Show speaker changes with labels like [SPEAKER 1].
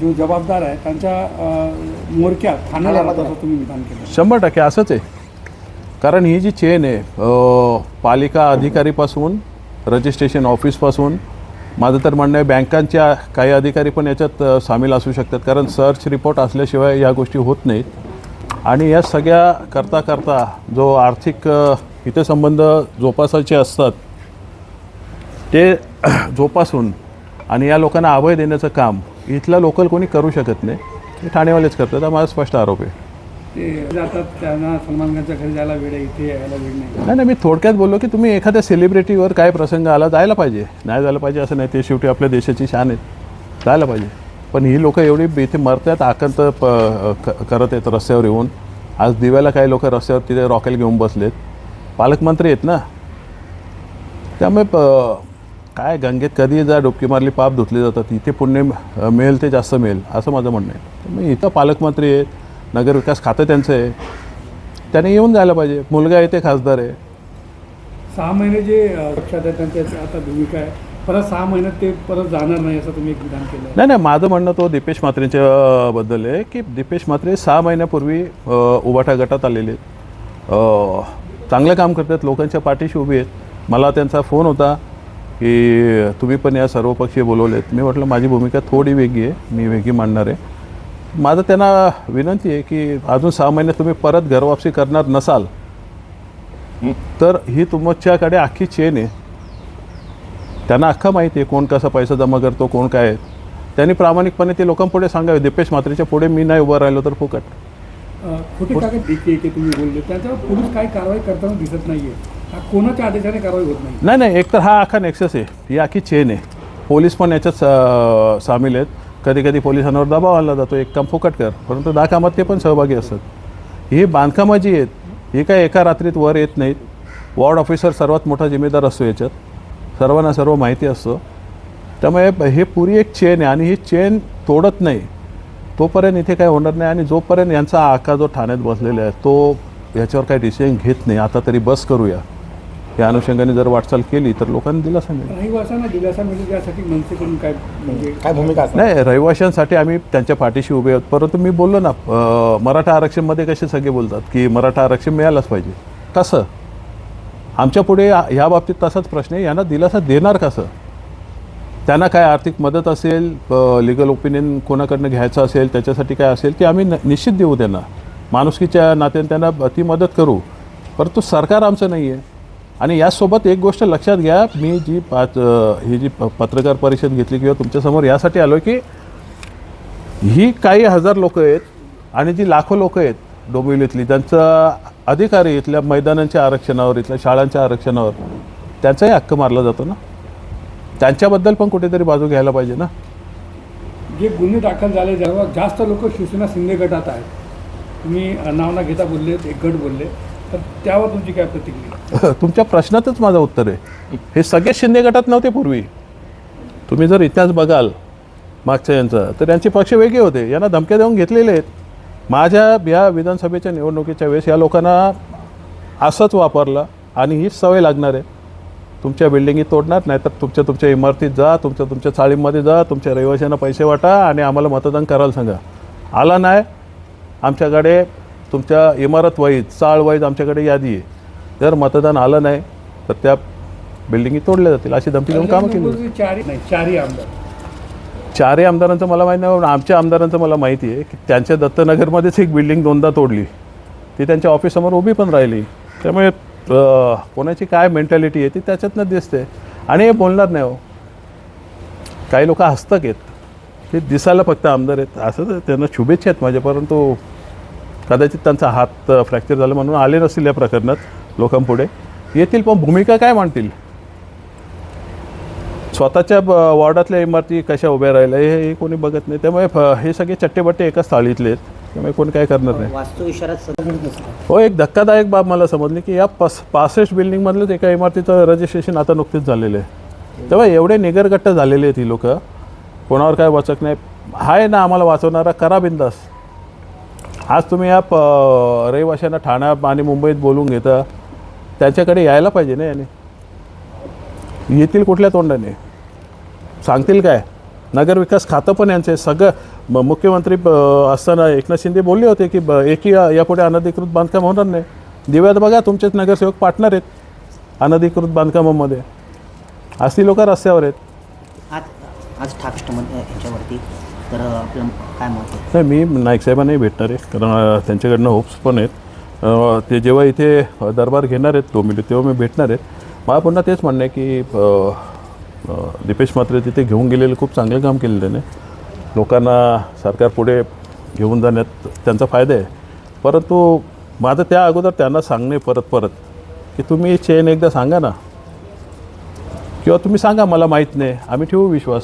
[SPEAKER 1] जो जबाबदार आहे त्यांच्या अ, मोरक्यात ठाण्याला राहतात असं तुम्ही विधान केलं.
[SPEAKER 2] शंभर टक्के असंच आहे. कारण ही जी चेन आहे अ, पालिका अधिकारीपासून रजिस्ट्रेशन ऑफिसपासून माझं तर म्हणणं आहे बँकांच्या काही अधिकारी पण याच्यात अ, सामील असू शकतात. कारण सर्च रिपोर्ट असल्याशिवाय या गोष्टी होत नाहीत. आणि या सगळ्या करता करता जो आर्थिक अ, हितसंबंध जोपासायचे असतात ते जोपासून आणि या लोकांना अभय देण्याचं काम इथलं लोकल कोणी करू शकत नाही. ते ठाणेवालेच करतात. हा माझा स्पष्ट आरोप आहे.
[SPEAKER 1] ते जातात त्यांना सलमान खानच्या घरी जायला वेळ आहे इथे यायला वेळ नाही.
[SPEAKER 2] नाही नाही मी थोडक्यात बोललो की तुम्ही एखाद्या सेलिब्रिटीवर काय प्रसंग आला जायला पाहिजे. नाही जायला पाहिजे असं नाही ते शेवटी आपल्या देशाची शान आहेत जायला पाहिजे. पण ही लोक एवढी इथे मरतात आकंत प क- करत आहेत रस्त्यावर येऊन. आज दिव्याला काही लोक रस्त्यावर तिथे रॉकेल घेऊन बसलेत. पालकमंत्री आहेत ना. त्यामुळे प काय गंगेत कधी जा डुबकी मारली पाप धुतले जातात. इथे पुण्य मिळेल ते जास्त मिळेल असं माझं म्हणणं आहे. त्यामुळे इथं पालकमंत्री आहेत नगरविकास खातं त्यांचं आहे. त्याने येऊन जायला पाहिजे. मुलगा आहे ते खासदार आहे.
[SPEAKER 1] सहा महिने जे लक्षात आहे त्यांची आता भूमिका आहे. परत सहा महिन्यात ते परत जाणार नाही असं तुम्ही एक विधान केलं
[SPEAKER 2] नाही नाही माझं म्हणणं तो दीपेश म्हात्रेच्या बद्दल आहे की दीपेश म्हात्रे सहा महिन्यापूर्वी अ, उभाटा गटात आलेले आहेत. चांगलं काम करतात लोकांच्या पाठीशी उभी आहेत. मला त्यांचा फोन होता. की तुम्ही पण या सर्वपक्षीय बोलवलेत. मी म्हटलं माझी भूमिका थोडी वेगळी आहे. मी वेगळी मांडणार आहे. माझं त्यांना विनंती आहे की अजून सहा महिन्यात तुम्ही परत घरवापसी करणार नसाल तर ही तुमच्याकडे अख्खी चेन आहे. त्यांना अख्खा माहिती आहे कोण कसा पैसा जमा करतो कोण काय आहे. त्यांनी प्रामाणिकपणे ते लोकांपुढे सांगावे. दीपेश म्हात्रेच्या पुढे मी नाही उभं राहिलो तर फुकट.
[SPEAKER 1] खोटी कागद तुम्ही बोलले? त्याच्यावर पोलीस काय कारवाई करताना दिसत नाही आहे कोणाच्या आदेशाने कारवाई होत नाही.
[SPEAKER 2] नाही नाही एकतर हा अख्खा नेक्सस आहे. ही अख्खी चेन आहे. पोलीस पण याच्यात सामील आहेत. कधी कधी पोलिसांवर दबाव आणला जातो. एक काम फुकट कर. परंतु दहा कामात ते पण सहभागी असतात. ही बांधकामं जी आहेत ही काय एका रात्रीत वर येत नाहीत. वॉर्ड ऑफिसर सर्वात मोठा जिम्मेदार असतो याच्यात. सर्वांना सर्व माहिती असतो. त्यामुळे हे पुरी एक चेन आहे आणि ही चेन तोडत नाही. तोपर्यंत इथे काही होणार नाही आणि जोपर्यंत यांचा आका जो ठाण्यात बसलेला आहे तो याच्यावर काही डिसिजन घेत नाही. आता तरी बस करूया. या अनुषंगाने जर वाटचाल केली तर लोकांनी दिलासा मिळेल.
[SPEAKER 1] रहिवाशांना दिलासा मिळेल यासाठी मनसेकडून काय म्हणजे
[SPEAKER 3] काय भूमिका
[SPEAKER 2] नाही रहिवाशांसाठी आम्ही त्यांच्या पाठीशी उभे आहोत. परंतु मी बोललो ना मराठा आरक्षणमध्ये कसे सगळे बोलतात की मराठा आरक्षण मिळालंच पाहिजे. कसं आमच्या पुढे ह्या बाबतीत तसाच प्रश्न आहे. यांना दिलासा देणार कसं? त्यांना काय आर्थिक मदत असेल लिगल ओपिनियन कोणाकडनं घ्यायचं असेल त्याच्यासाठी काय असेल ते आम्ही न- निश्चित देऊ त्यांना. माणुसकीच्या नात्याने त्यांना ती मदत करू. परंतु सरकार आमचं नाही आहे आणि यासोबत एक गोष्ट लक्षात घ्या मी जी पाच ही जी प- पत्रकार परिषद घेतली किंवा तुमच्यासमोर यासाठी आलो की ही काही हजार लोक आहेत आणि जी लाखो लोक आहेत डोंबिवलीतली त्यांचा अधिकारी इथल्या मैदानांच्या आरक्षणावर इथल्या शाळांच्या आरक्षणावर त्यांचाही हक्क मारला जातो ना? त्यांच्याबद्दल पण कुठेतरी बाजू घ्यायला पाहिजे ना?
[SPEAKER 1] जे गुन्हे दाखल झाले जेव्हा जास्त लोक शिवसेना शिंदे गटात आहेत. तुम्ही नाव ना घेता बोलले एक गट बोलले. तर त्यावर तुमची काय प्रतिक्रिया?
[SPEAKER 2] तुमच्या प्रश्नातच माझं उत्तर आहे. हे सगळे शिंदे गटात नव्हते पूर्वी. तुम्ही जर इतिहास बघाल मागच्या यांचा तर यांचे पक्ष वेगळे होते. यांना धमक्या देऊन घेतलेले आहेत. माझ्या या विधानसभेच्या निवडणुकीच्या वेळेस या लोकांना असंच वापरलं आणि हीच सवय लागणार आहे. तुमच्या बिल्डिंगी तोडणार नाही तर तुमच्या तुमच्या इमारतीत जा तुमच्या तुमच्या चाळीमध्ये जा तुमच्या रहिवाशांना पैसे वाटा आणि आम्हाला मतदान करायला सांगा. आला नाही. आमच्याकडे तुमच्या इमारत वाईज चाळ वाईज आमच्याकडे यादी आहे. जर मतदान आलं नाही तर त्या बिल्डिंगी तोडल्या जातील. अशी धमकी देऊन कामं केली
[SPEAKER 1] चारही नाही चारही आमदार.
[SPEAKER 2] चारही आमदारांचं मला माहीत नाही आमच्या आमदारांचं मला माहिती आहे की त्यांच्या दत्तनगरमध्येच एक बिल्डिंग दोनदा तोडली. ती त्यांच्या ऑफिससमोर उभी पण राहिली. त्यामुळे कोणाची काय मेंटॅलिटी आहे ती त्याच्यातनं दिसते. आणि हे बोलणार नाही हो. काही लोक हस्तक आहेत. ते दिसायला फक्त आमदार आहेत. असं तर त्यांना शुभेच्छा आहेत माझ्या परंतु कदाचित त्यांचा हात फ्रॅक्चर झाला म्हणून आले नसतील या प्रकरणात लोकांपुढे. येतील पण भूमिका काय मांडतील? स्वतःच्या वॉर्डातल्या इमारती कशा उभ्या राहिल्या हे कोणी बघत नाही. त्यामुळे हे सगळे चट्टेबट्टे एकाच थाळीतले आहेत. त्यामुळे कोणी काय करणार नाही.
[SPEAKER 3] वास्तू इशारात सतत
[SPEAKER 2] हो एक धक्कादायक बाब मला समजली की या पस पासष्ट बिल्डिंगमधलंच एका इमारतीचं रजिस्ट्रेशन आता नुकतीच झालेलं आहे. तेव्हा एवढे निगरगट्ट झालेले आहेत ही लोक. कोणावर काय वाचक नाही. आहे ना आम्हाला वाचवणारा करा बिंदास. आज तुम्ही या प रहिवाशांना ठाणा आणि मुंबईत बोलून घेता त्याच्याकडे यायला पाहिजे ना याने? येतील कुठल्या तोंडाने? सांगतील काय? नगरविकास खातं पण यांचं. सगळं म- मुख्यमंत्री ब- असताना एकनाथ शिंदे बोलले होते की ब एकी यापुढे अनधिकृत बांधकाम होणार नाही. दिव्यात बघा तुमचेच नगरसेवक पार्टनर आहेत अनधिकृत बांधकामामध्ये. असली लोक रस्त्यावर आहेत.
[SPEAKER 3] आज आज ठाकरेमध्ये यांच्यावरती तर आपलं काय मत आहे
[SPEAKER 2] नाही मी नाईक साहेबांनाही भेटणार आहे. कारण त्यांच्याकडनं होप्स पण आहेत. ते जेव्हा इथे दरबार घेणार आहेत तो मिळतो तेव्हा मी भेटणार आहेत मला पुन्हा तेच म्हणणं आहे की दीपेश मात्रे तिथे घेऊन गेलेले खूप चांगले काम केलेले त्याने लोकांना सरकार पुढे घेऊन जाण्यात त्यांचा फायदा आहे. परंतु माझं त्या अगोदर त्यांना सांगणे परत परत की तुम्ही चेन एकदा सांगा ना. किंवा तुम्ही सांगा मला माहीत नाही. आम्ही ठेवू विश्वास.